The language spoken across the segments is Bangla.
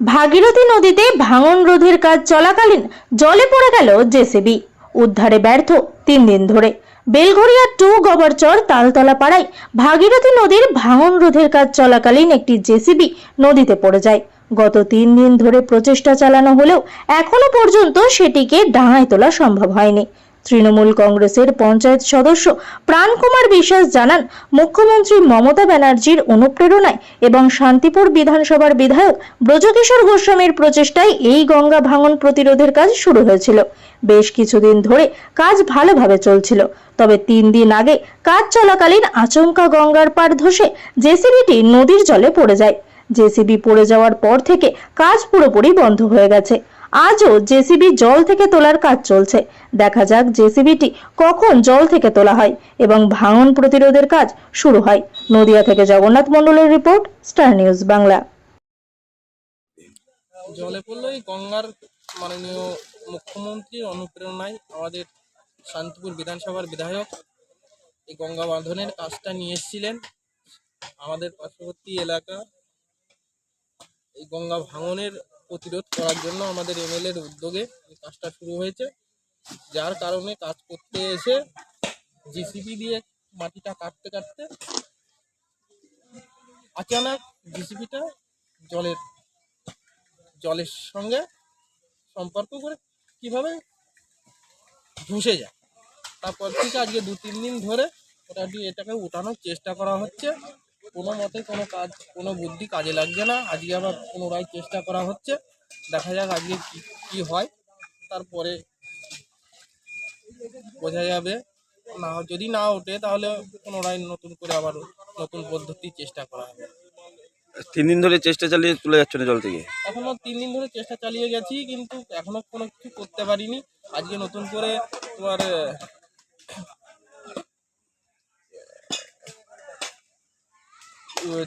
ভাগীরথী নদীতে ভাঙন রোধের কাজ চলাকালীন জলে পড়ে গেল জেসিবি। উদ্ধারে ব্যর্থ তিন দিন ধরে। বেলঘরিয়া টু গবরচর তালতলা পাড়ায় ভাগীরথী নদীর ভাঙন রোধের কাজ চলাকালীন একটি জেসিবি নদীতে পড়ে যায়। গত তিন দিন ধরে প্রচেষ্টা চালানো হলেও এখনও পর্যন্ত সেটিকে ডাঙায় তোলা সম্ভব হয়নি। তৃণমূল কংগ্রেসের পঞ্চায়েত সদস্য প্রাণকুমার বিশ্বাস জানান, মুখ্যমন্ত্রী মমতা ব্যানার্জির অনুপ্রেরণায় এবং শান্তিপুর বিধানসভার বিধায়ক ব্রজকিশোর গোস্বামীর প্রচেষ্টায় এই গঙ্গা ভাঙন প্রতিরোধের কাজ শুরু হয়েছিল। বেশ কিছুদিন ধরে কাজ ভালোভাবে চলছিল, তবে তিন দিন আগে কাজ চলাকালীন আচমকা গঙ্গার পাড় ধসে জেসিবিটি নদীর জলে পড়ে যায়। জেসিবি পড়ে যাওয়ার পর থেকে কাজ পুরোপুরি বন্ধ হয়ে গেছে। আজও জেসিবি জল থেকে তোলার কাজ চলছে। দেখা যাক জেসিবিটি কখন জল থেকে তোলা হয় এবং ভাঙন প্রতিরোধের কাজ শুরু হয়। নদিয়া থেকে জগন্নাথ মণ্ডলের রিপোর্ট, স্টার নিউজ বাংলা। জলে পড়ল এই গঙ্গার মাননীয় মুখ্যমন্ত্রীর অনুপ্রেরণায় আমাদের শান্তিপুর বিধানসভার বিধায়ক এই গঙ্গা বাঁধনের কাজটা নিয়ে এসেছিলেন। আমাদের পার্শ্ববর্তী এলাকা এই গঙ্গা ভাঙনের প্রতিরোধ করার জন্য আমাদের এমএলএর উদ্যোগে এই কাজটা শুরু হয়েছে। যার কারণে কাজ করতে এসে জিসিপি দিয়ে মাটিটা কাটতে কাটতে আচানক জিসিপিটা জলের জলের সঙ্গে সম্পর্ক করে কীভাবে ধসে যায়। তারপর থেকে আজকে দু তিন দিন ধরে দিয়ে এটাকে উঠানোর চেষ্টা করা হচ্ছে। কোনো মতে কোনো কাজ কোনো বুদ্ধি কাজে লাগছে না। আজকে আবার পুনরায় চেষ্টা করা হচ্ছে। দেখা যাক আজকে কি কী হয়। তারপরে বোঝা যাবে। না যদি না ওঠে তাহলে পুনরায় নতুন করে আবার নতুন পদ্ধতি চেষ্টা করা হবে। তিন দিন ধরে চেষ্টা চালিয়ে তুলে যাচ্ছে না জল থেকে? এখনও তিন দিন ধরে চেষ্টা চালিয়ে গেছি কিন্তু এখনও কোনো কিছু করতে পারিনি। আজকে নতুন করে তোমার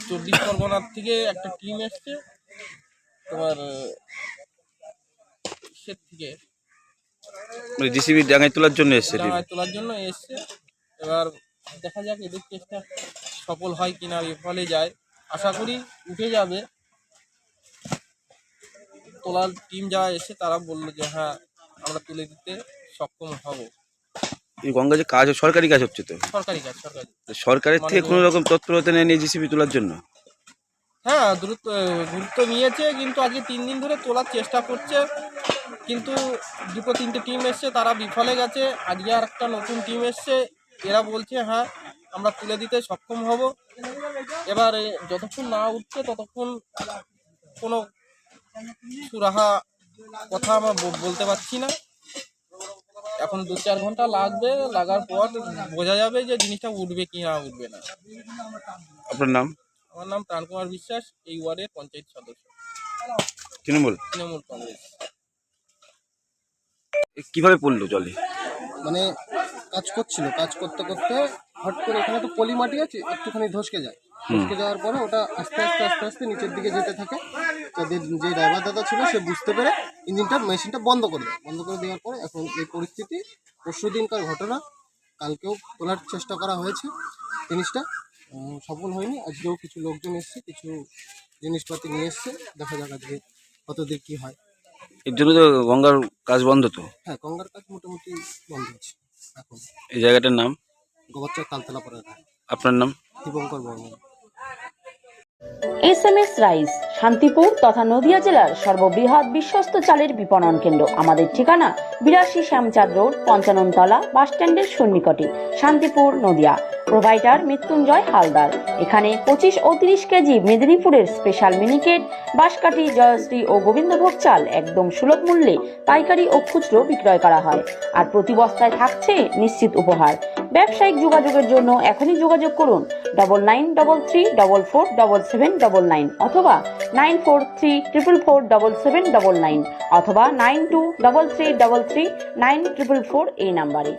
চব্বিশ পরগনার থেকে একটা টিম এসছে। তোমার সে থেকে। মানে জিসিবি ডাঙায় তোলার জন্য এসছে। ডাঙায় তোলার জন্য এসছে। এবার দেখা যাক এদের চেষ্টা সফল হয় কিনা বিফলে যায়। আশা করি উঠে যাবে। তোলার টিম যারা এসে তারা বলল যে হ্যাঁ আমরা তুলে দিতে সক্ষম হব। এই গঙ্গা যে কাজ সরকারি কাজ হচ্ছে তো? সরকারি কাজ সরকারি। সরকারের থেকে কোনো রকম তৎপরতা নেয়নি জিসিবি তোলার জন্য? হ্যাঁ দ্রুত গুরুত্ব নিয়েছে কিন্তু আজকে তিন দিন ধরে তোলার চেষ্টা করছে। কিন্তু দুটো তিনটে টিম এসছে তারা বিফলে গেছে। আজকে আর একটা নতুন টিম এসছে এরা বলছে হ্যাঁ আমরা তুলে দিতে সক্ষম হব। এবার যতক্ষণ না উঠছে ততক্ষণ কোনো সুরাহা কথা আমরা বলতে পারছি না। এখন দু চার ঘণ্টা লাগবে লাগার পর বোঝা যাবে যে জিনিসটা উঠবে কি না উঠবে না। আপনার নাম? আমার নাম প্রাণকুমার বিশ্বাস এই ওয়ার্ডের পঞ্চায়েত সদস্য। তৃণমূল? তৃণমূল কংগ্রেস। এ কীভাবে পড়ল জলে? মানে কাজ করছিল কাজ করতে করতে হট করে এখানে তো পলি মাটি আছে একটুখানি ধসকে যায়। ধসকে যাওয়ার পরে ওটা আস্তে আস্তে আস্তে আস্তে নিচের দিকে যেতে থাকে। তাদের যে ড্রাইভার দাদা ছিল সে বুঝতে পেরে ইঞ্জিনটা মেশিনটা বন্ধ করে দেয়। বন্ধ করে দেওয়ার পরে এখন এই পরিস্থিতি পরশু দিনকার ঘটনা কালকেও তোলার চেষ্টা করা হয়েছে জিনিসটা। সফল হয়নি। আজকেও কিছু লোকজন এসছে কিছু জিনিসপাতি নিয়ে এসছে। দেখা যাক আজকে কতদূর কী হয়। এর জন্য তো গঙ্গার কাজ বন্ধ তো? হ্যাঁ গঙ্গার কাজ মোটামুটি বন্ধ আছে এখন। এই জায়গাটার নাম? গোবরচর তালতলা পড়ার আপনার নাম? Dipankar Barman. S M S rice, Shantipur তথা নদিয়া জেলার সর্ববৃহৎ বিশ্বস্ত চালের বিপণন কেন্দ্র। আমাদের ঠিকানা বিরাশি শ্যামচাঁদ রোড, পঞ্চাননতলা বাসস্ট্যান্ডের সন্নিকটে, শান্তিপুর, নদিয়া। প্রোভাইডার মৃত্যুঞ্জয় হালদার। এখানে পঁচিশ ও তিরিশ কেজি মেদিনীপুরের স্পেশাল মিনিকেট, বাঁশকাঠি, জয়শ্রী ও গোবিন্দভোগ চাল একদম সুলভ মূল্যে পাইকারি ও খুচরো বিক্রয় করা হয়। আর প্রতি বস্তায় থাকছে নিশ্চিত উপহার। ব্যবসায়িক যোগাযোগের জন্য এখনই যোগাযোগ করুন double nine double three double four double seven double nine অথবা nine four three triple four double seven double nine অথবা nine two double three double three nine triple four এই নাম্বারে।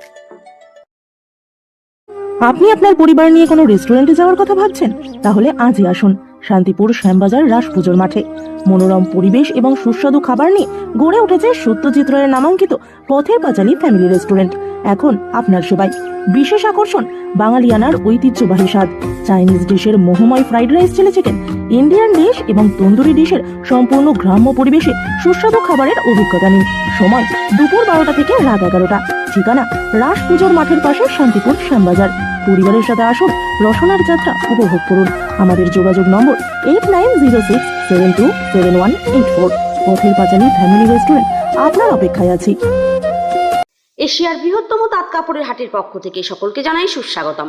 আপনি আপনার পরিবার নিয়ে কোনো রেস্টুরেন্টে যাওয়ার কথা ভাবছেন? তাহলে আজই আসুন। শান্তিপুর শ্যামবাজার রাস পুজোর মাঠে। মনোরম পরিবেশ এবং সুস্বাদু খাবার নিয়ে গড়ে উঠেছে সত্যজিৎ রায়ের নামাঙ্কিত পথের পাঁচালী ফ্যামিলি রেস্টুরেন্ট এখন আপনার সেবায়। বিশেষ আকর্ষণ, বাঙালিয়ানার ঐতিহ্যবাহী স্বাদ। চাইনিজ ডিশের মোহময় fried rice chilli chicken Indian dish এবং তন্দুরি ডিশের সম্পূর্ণ গ্রাম্য পরিবেশে সুস্বাদু খাবারের অভিজ্ঞতা নিন। সময় দুপুর বারোটা থেকে রাত এগারোটা। ঠিকানা রাস পুজোর মাঠের পাশে শান্তিপুর শ্যামবাজার। পরিবারের সাথে আসুন, রসনার যাত্রা উপভোগ করুন। আমাদের যোগাযোগ নম্বর eight nine zero six seven two seven one eight four Pather Panchali family restaurant আপনার অপেক্ষায় আছি। এশিয়ার বৃহত্তম তাঁত কাপড়ের হাটের পক্ষ থেকে সকলকে জানাই সুস্বাগতম।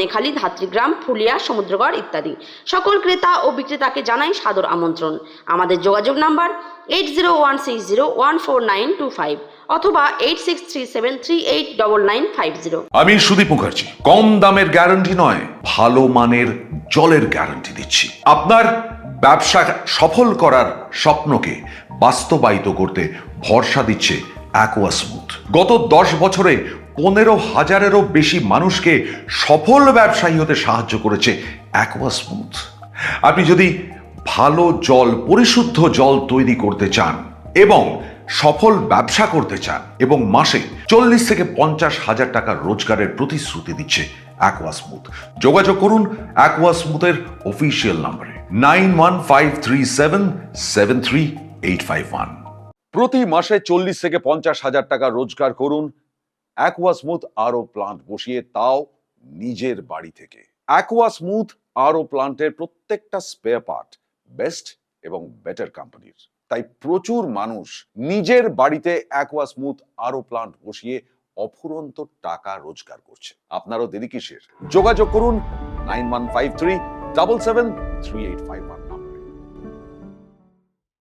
ধনেখালি ধাত্রীগ্রাম, ফুলিয়া, সমুদ্রগড় ইত্যাদি। সকল ক্রেতা ও বিক্রেতাকে জানাই সাদর আমন্ত্রণ। আমাদের যোগাযোগ number eight zero one six zero one four nine two five অথবা eight six three seven three eight double nine five zero আমি সুদীপ মুখার্জি, কম দামের গ্যারান্টি নয়, ভালো মানের জলের গ্যারান্টি দিচ্ছি। আপনার ব্যবসা সফল করার স্বপ্নকে বাস্তবায়িত করতে ভরসা দিচ্ছে অ্যাকোয়া স্মুথ গত দশ বছরে পনেরো হাজারেরও বেশি মানুষকে সফল ব্যবসায়ী হতে সাহায্য করেছে অ্যাকোয়া স্মুথ আপনি যদি ভালো জল, পরিশুদ্ধ জল তৈরি করতে চান এবং সফল ব্যবসা করতে চান এবং মাসে চল্লিশ থেকে পঞ্চাশ হাজার টাকার রোজগারের প্রতিশ্রুতি দিচ্ছে অ্যাকোয়া স্মুথ যোগাযোগ করুন অ্যাকোয়া স্মুথের অফিসিয়াল নম্বরে nine one five three seven seven three eight five one. প্রতি মাসে চল্লিশ থেকে পঞ্চাশ হাজার টাকা রোজগার করুন অ্যাকোয়া স্মুথ আরও প্লান্ট বসিয়ে তাও নিজের বাড়ি থেকে। অ্যাকোয়া স্মুথ আরও প্লান্টের প্রত্যেকটা স্পেয়ার পার্ট বেস্ট এবং বেটার কোম্পানির তাই প্রচুর মানুষ নিজের বাড়িতে অ্যাকোয়া স্মুথ আরও প্লান্ট বসিয়ে অফুরন্ত টাকা রোজগার করছে। আপনারও দেরি কিসের? যোগাযোগ করুন nine one five three double seven three eight five one.